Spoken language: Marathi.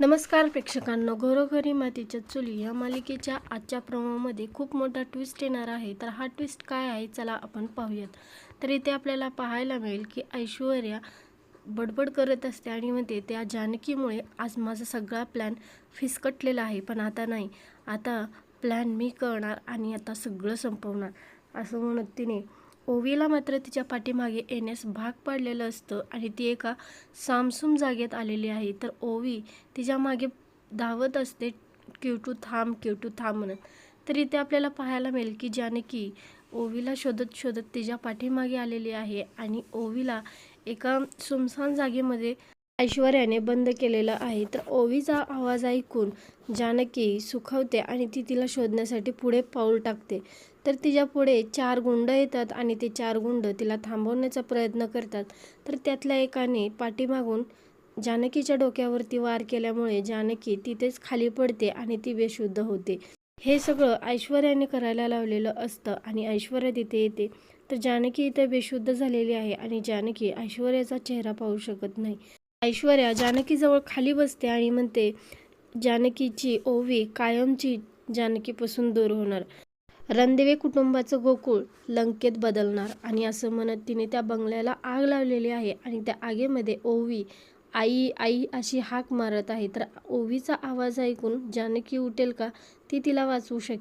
नमस्कार प्रेक्षकांनो घरोघरी मातीच्या चुली या मालिकेच्या आजच्या प्रोमोमध्ये खूप मोठा ट्विस्ट येणार आहे. तर हा ट्विस्ट काय आहे चला आपण पाहूयात. तर इथे आपल्याला पाहायला मिळेल की ऐश्वर्या बडबड करत असते आणि म्हणते त्या जानकीमुळे आज माझा सगळा प्लॅन फिसकटलेला आहे पण आता नाही. आता प्लॅन मी करणार आणि आता सगळं संपवणार. असं म्हणत तिने ओवीला मात्र तिच्या पाठीमागे येण्यास भाग पाडलेलं असतं आणि ती एका सामसूम जागेत आलेली आहे. तर ओवी तिच्यामागे धावत असते क्यूटू थांब क्यूटू थांब म्हणत. तर इथे आपल्याला पाहायला मिळेल की जानकी ओवीला शोधत शोधत तिच्या पाठीमागे आलेली आहे आणि ओवीला एका सुमसान जागेमध्ये ऐश्वर्याने बंद केलेलं आहे. तर ओवीचा आवाज ऐकून जानकी सुखावते आणि ती तिला शोधण्यासाठी पुढे पाऊल टाकते. तर तिच्या पुढे चार गुंड येतात आणि ते चार गुंड तिला थांबवण्याचा प्रयत्न करतात. तर त्यातल्या एकाने पाठीमागून जानकीच्या डोक्यावरती वार केल्यामुळे जानकी तिथेच खाली पडते आणि ती बेशुद्ध होते. हे सगळं ऐश्वर्याने करायला लावलेलं असतं आणि ऐश्वर्या तिथे येते. तर जानकी इथे बेशुद्ध झालेली आहे आणि जानकी ऐश्वर्याचा चेहरा पाहू शकत नाही. ऐश्वर्या जानकीजवळ खाली बसते आणि म्हणते जानकीची ओवी कायमची जानकीपासून दूर होणार. रणदेवे कुटुंबाचं गोकुळ लंकेत बदलणार. आणि असं म्हणत तिने त्या बंगल्याला आग लावलेली आहे आणि त्या आगेमध्ये ओवी आई आई अशी हाक मारत आहे. तर ओवीचा आवाज ऐकून जानकी उठेल का? ती तिला वाचवू शकेल.